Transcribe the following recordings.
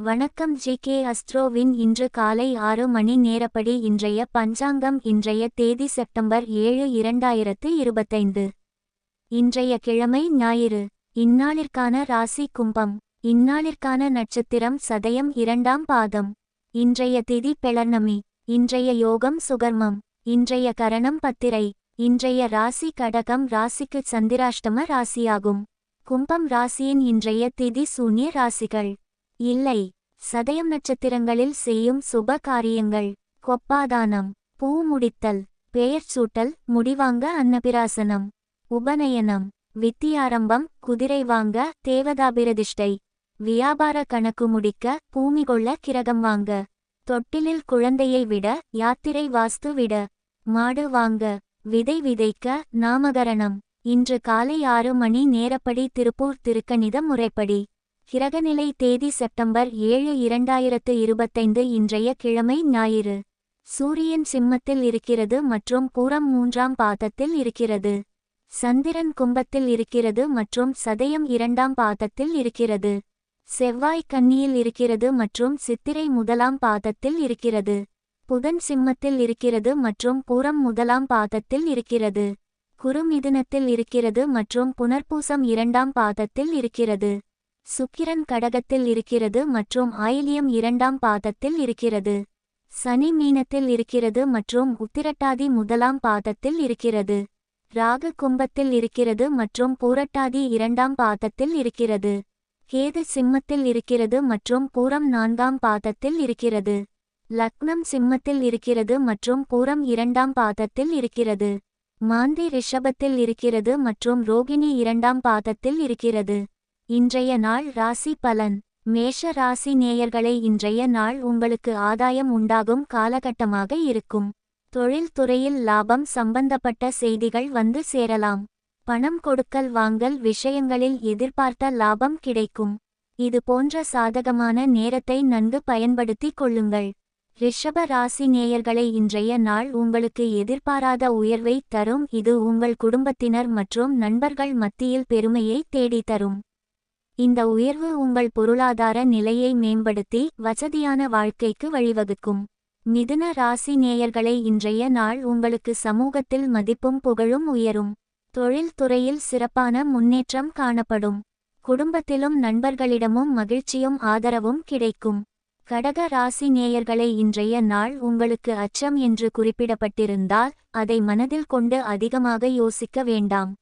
வணக்கம் G K அஸ்ட்ரோவின் இன்று காலை ஆறு மணி நேரப்படி இன்றைய பஞ்சாங்கம் இன்றைய தேதி செப்டம்பர் ஏழு இரண்டாயிரத்து இருபத்தைந்து. இன்றைய கிழமை ஞாயிறு. இந்நாளிற்கான ராசி கும்பம். இந்நாளிற்கான நட்சத்திரம் சதயம் இரண்டாம் பாதம். இன்றைய திதி பெளர்ணமி. இன்றைய யோகம் சுகர்மம். இன்றைய கரணம் பத்திரை. இன்றைய ராசி கடகம் ராசிக்கு சந்திராஷ்டம ராசியாகும். கும்பம் ராசியின் இன்றைய திதி சூன்ய ராசிகள். இல்லை சதயம் நட்சத்திரங்களில் செய்யும் சுப காரியங்கள் கொப்பாதானம் பூ முடித்தல் பெயர் சூட்டல் முடிவாங்க அன்னபிராசனம் உபநயனம் வித்தியாரம்பம் குதிரை வாங்க தேவதாபிரதிஷ்டை வியாபார கணக்கு முடிக்க பூமி கொள்ள கிரகம் வாங்க தொட்டிலில் குழந்தையை விட யாத்திரை வாஸ்து விட மாடு வாங்க விதை விதைக்க நாமகரணம் இன்று காலை ஆறு மணி நேரப்படி திருப்பூர் திருக்கணித முறைப்படி. கிரகநிலை தேதி செப்டம்பர் ஏழு இரண்டாயிரத்து இருபத்தைந்து இன்றைய கிழமை ஞாயிறு. சூரியன் சிம்மத்தில் இருக்கிறது மற்றும் பூரம் மூன்றாம் பாதத்தில் இருக்கிறது. சந்திரன் கும்பத்தில் இருக்கிறது மற்றும் சதயம் இரண்டாம் பாதத்தில் இருக்கிறது. செவ்வாய் கன்னியில் இருக்கிறது மற்றும் சித்திரை முதலாம் பாதத்தில் இருக்கிறது. புதன் சிம்மத்தில் இருக்கிறது மற்றும் பூரம் முதலாம் பாதத்தில் இருக்கிறது. குறுமிதுனத்தில் இருக்கிறது மற்றும் புனர்பூசம் இரண்டாம் பாதத்தில் இருக்கிறது. சுக்கிரன் கடகத்தில் இருக்கிறது மற்றும் ஆயிலியம் இரண்டாம் பாதத்தில் இருக்கிறது. சனி மீனத்தில் இருக்கிறது மற்றும் உத்திரட்டாதி முதலாம் பாதத்தில் இருக்கிறது. ராகு கும்பத்தில் இருக்கிறது மற்றும் பூரட்டாதி இரண்டாம் பாதத்தில் இருக்கிறது. கேது சிம்மத்தில் இருக்கிறது மற்றும் பூரம் நான்காம் பாதத்தில் இருக்கிறது. லக்னம் சிம்மத்தில் இருக்கிறது மற்றும் பூரம் இரண்டாம் பாதத்தில் இருக்கிறது. மாந்தி ரிஷபத்தில் இருக்கிறது மற்றும் ரோகிணி இரண்டாம் பாதத்தில் இருக்கிறது. இன்றைய நாள் ராசி பலன். மேஷ ராசி நேயர்களை இன்றைய நாள் உங்களுக்கு ஆதாயம் உண்டாகும் காலகட்டமாக இருக்கும். தொழில் துறையில் லாபம் சம்பந்தப்பட்ட செய்திகள் வந்து சேரலாம். பணம் கொடுக்கல் வாங்கல் விஷயங்களில் எதிர்பார்த்த லாபம் கிடைக்கும். இது போன்ற சாதகமான நேரத்தை நன்கு பயன்படுத்திக் கொள்ளுங்கள். ரிஷப ராசி நேயர்களை இன்றைய நாள் உங்களுக்கு எதிர்பாராத உயர்வை தரும். இது உங்கள் குடும்பத்தினர் மற்றும் நண்பர்கள் மத்தியில் பெருமையை தேடித்தரும் தரும். இந்த உயர்வு உங்கள் பொருளாதார நிலையை மேம்படுத்தி வசதியான வாழ்க்கைக்கு வழிவகுக்கும். மிதுன ராசி நேயர்களை இன்றைய நாள் உங்களுக்கு சமூகத்தில் மதிப்பும் புகழும் உயரும். தொழில் துறையில் சிறப்பான முன்னேற்றம் காணப்படும். குடும்பத்திலும் நண்பர்களிடமும் மகிழ்ச்சியும் ஆதரவும் கிடைக்கும். கடக ராசி நேயர்களை இன்றைய நாள் உங்களுக்கு அச்சம் என்று குறிப்பிடப்பட்டிருந்தால் அதை மனதில் கொண்டு அதிகமாக யோசிக்க வேண்டாம்.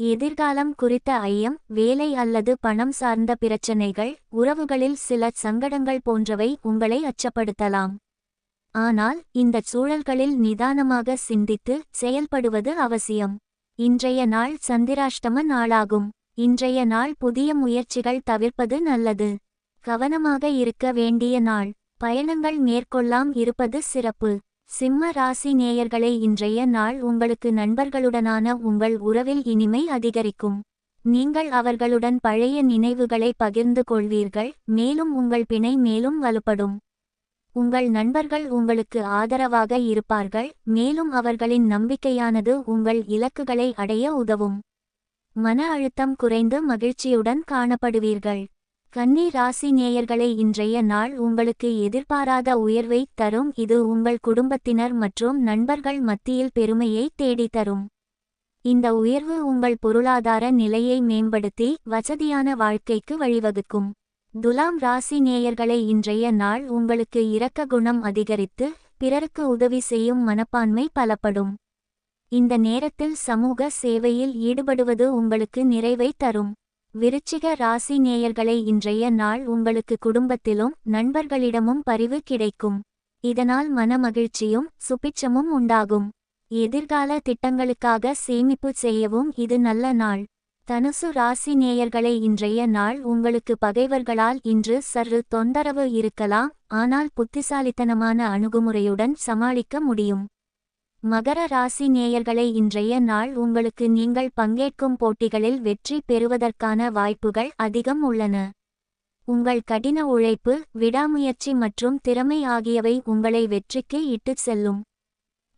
எதிர்காலம் குறித்த ஐயம் வேலை அல்லது பணம் சார்ந்த பிரச்சனைகள் உறவுகளில் சில சங்கடங்கள் போன்றவை உங்களை அச்சப்படுத்தலாம். ஆனால் இந்த சூழல்களில் நிதானமாக சிந்தித்து செயல்படுவது அவசியம். இன்றைய நாள் சந்திராஷ்டம நாளாகும். இன்றைய நாள் புதிய முயற்சிகள் தவிர்ப்பது நல்லது. கவனமாக இருக்க வேண்டிய நாள். பயணங்கள் மேற்கொள்ளாம் இருப்பது சிறப்பு. சிம்ம ராசி நேயர்களை இன்றைய நாள் உங்களுக்கு நண்பர்களுடனான உங்கள் உறவில் இனிமை அதிகரிக்கும். நீங்கள் அவர்களுடன் பழைய நினைவுகளை பகிர்ந்து கொள்வீர்கள் மேலும் உங்கள் பிணை மேலும் வலுப்படும். உங்கள் நண்பர்கள் உங்களுக்கு ஆதரவாக இருப்பார்கள் மேலும் அவர்களின் நம்பிக்கையானது உங்கள் இலக்குகளை அடைய உதவும். மன அழுத்தம் குறைந்து மகிழ்ச்சியுடன் காணப்படுவீர்கள். கன்னி ராசி நேயர்களை இன்றைய நாள் உங்களுக்கு எதிர்பாராத உயர்வை தரும். இது உங்கள் குடும்பத்தினர் மற்றும் நண்பர்கள் மத்தியில் பெருமையை தேடித்தரும். தரும் இந்த உயர்வு உங்கள் பொருளாதார நிலையை மேம்படுத்தி வசதியான வாழ்க்கைக்கு வழிவகுக்கும். துலாம் ராசி நேயர்களை இன்றைய நாள் உங்களுக்கு இரக்க குணம் அதிகரித்து பிறருக்கு உதவி செய்யும் மனப்பான்மை பலப்படும். இந்த நேரத்தில் சமூக சேவையில் ஈடுபடுவது உங்களுக்கு நிறைவை தரும். விருச்சிக ராசி நேயர்களை இன்றைய நாள் உங்களுக்கு குடும்பத்திலும் நண்பர்களிடமும் பரிவு கிடைக்கும். இதனால் மனமகிழ்ச்சியும் சுபிட்சமும் உண்டாகும். எதிர்கால திட்டங்களுக்காக சேமிப்பு செய்யவும் இது நல்ல நாள். தனுசு ராசி நேயர்களை இன்றைய நாள் உங்களுக்கு பகைவர்களால் இன்று சற்று தொந்தரவு இருக்கலாம் ஆனால் புத்திசாலித்தனமான அணுகுமுறையுடன் சமாளிக்க முடியும். மகர ராசி நேயர்களை இன்றைய நாள் உங்களுக்கு நீங்கள் பங்கேற்கும் போட்டிகளில் வெற்றி பெறுவதற்கான வாய்ப்புகள் அதிகம் உள்ளன. உங்கள் கடின உழைப்பு விடாமுயற்சி மற்றும் திறமை ஆகியவை உங்களை வெற்றிக்கு இட்டுச் செல்லும்.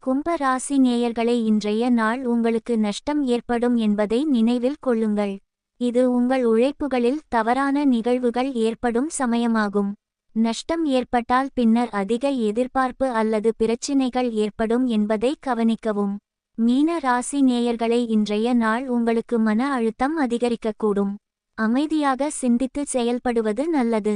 கும்ப ராசி நேயர்களை இன்றைய நாள் உங்களுக்கு நஷ்டம் ஏற்படும் என்பதை நினைவில் கொள்ளுங்கள். இது உங்கள் உழைப்புகளில் தவறான நிகழ்வுகள் ஏற்படும் சமயமாகும். நஷ்டம் ஏற்பட்டால் பின்னர் அதிக எதிர்பார்ப்பு அல்லது பிரச்சினைகள் ஏற்படும் என்பதை கவனிக்கவும். மீன ராசி நேயர்களை இன்றைய நாள் உங்களுக்கு மன அழுத்தம் அதிகரிக்கக்கூடும். அமைதியாக சிந்தித்து செயல்படுவது நல்லது.